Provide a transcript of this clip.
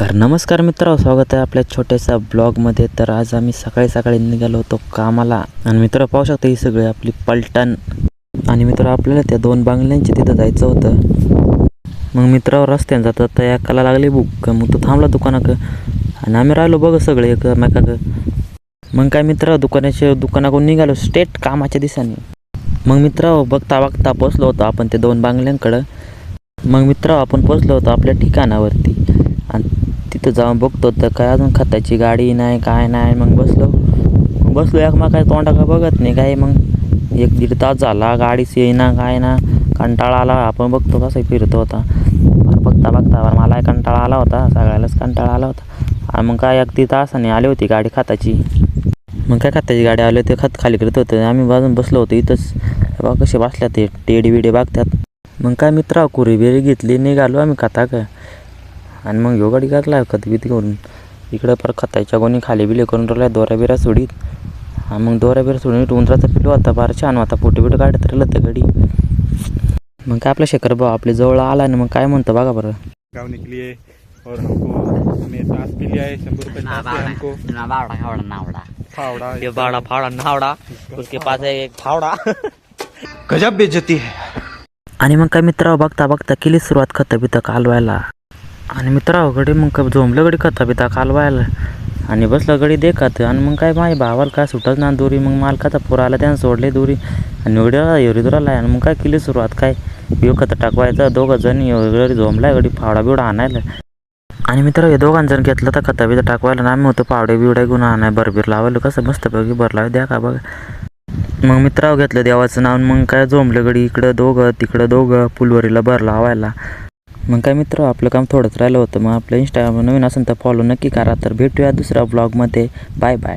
तर नमस्कार मित्रांनो स्वागत आहे आपल्या छोट्याशा ब्लॉगमध्ये. तर आज आम्ही सकाळी सकाळी निघालो होतो कामाला. आणि मित्र पाहू शकता ही सगळी आपली पलटण. आणि मित्र आपल्याला त्या दोन बांगल्यांच्या तिथं जायचं होतं. मग मित्रावर रस्त्याने जातात तर कला लागली बुक मग तो थांबला दुकानाक? आणि आम्ही राहिलो बघ सगळे एकमेकाक. मग काय मित्र दुकानाच्या दुकानाकडून निघालो स्टेट कामाच्या दिसाने मग मित्र बघता बघता पोचलो होतो आपण त्या दोन बांगल्यांकडं. मग मित्र आपण पोचलो होतो आपल्या ठिकाणावरती. तिथं जाऊन बघतो तर काय अजून खताची गाडी नाही काय नाही मग बसलो. मग बसलो एकमेका तोंडा का बघत नाही काय मग? एक दीड तास झाला गाडीच येईना काय ना कंटाळा आला. आपण बघतो कसं फिरतो होता बघता बघता फार मला कंटाळा आला होता सगळ्यालाच कंटाळा आला होता. आणि मग काय एक दीड तासाने आली होती गाडी खताची. मग काय खताची गाडी आली होती खत खाली करत होतं. आम्ही बाजून बसलो होतो इथंच. बा कसे बसल्या ते टेडी बिडे बघतात. मग काय मित्रा कुरी बिरी घेतली निघालो आम्ही खाता का आणि मग ह्यो गाडी घातला खत बित करून. इकडं पर खताच्या कोणी खाली बिले करून राहिल्या दोऱ्या बिऱ्या सोडीत. आणि मग दोऱ्या बिऱ्या सोडून उंदराचा पिलो होता फार छान होता फोटो बिटो काढत राहिलं त्या गाडी मग काय आपला शेखर भाऊ आपल्या जवळ आला आणि मग काय म्हणतो बघा बरं. गाँव निकली है और हमको हमें ताश भी लिया है शंबर रुपये हमको. फावड़ा नावड़ा. फावड़ा ये बावड़ा फावड़ा नावड़ा. उसके पास है एक फावड़ा. गजब बेइज्जती है। आणि मग काय मित्राव बघता बघता केली सुरुवात खतं बितं कालवायला. आणि मित्राव गडी मग काय झोंबलं गडी खतं बिता कालवायला. आणि बसलं गडी देखात आणि मग काय माझ्या भावाला काय सुटत ना दोरी. मग मालकाचा पूर आला त्यानं सोडले दोरी. आणि एवढ्या एवढी आणि मग काय केली सुरुवात? काय यो खतं टाकवायचं? दोघं जण एवढी झोंबलाय गडी फावडा बिवडा आणायला. आणि मित्र हे दोघांजण जण घेतलं तर खतं बिता टाकवायला. ना आम्ही होतो पावडे बिवडे गुन्हा आणाय बरबीर लावायला कसं मस्त पैकी भरला द्या का बघा. मग मित्राव घेतलं देवाचं नाव. मग काय झोंबलं गडी इकडं दोघं तिकडं दोघं पुलवरीला भर लावायला. मग काय मित्र आपलं काम थोडंच राहिलं होतं. मग आपलं इंस्टाग्राम नवीन असेल तर फॉलो नक्की करा. तर भेटूया दुसऱ्या ब्लॉगमध्ये बाय बाय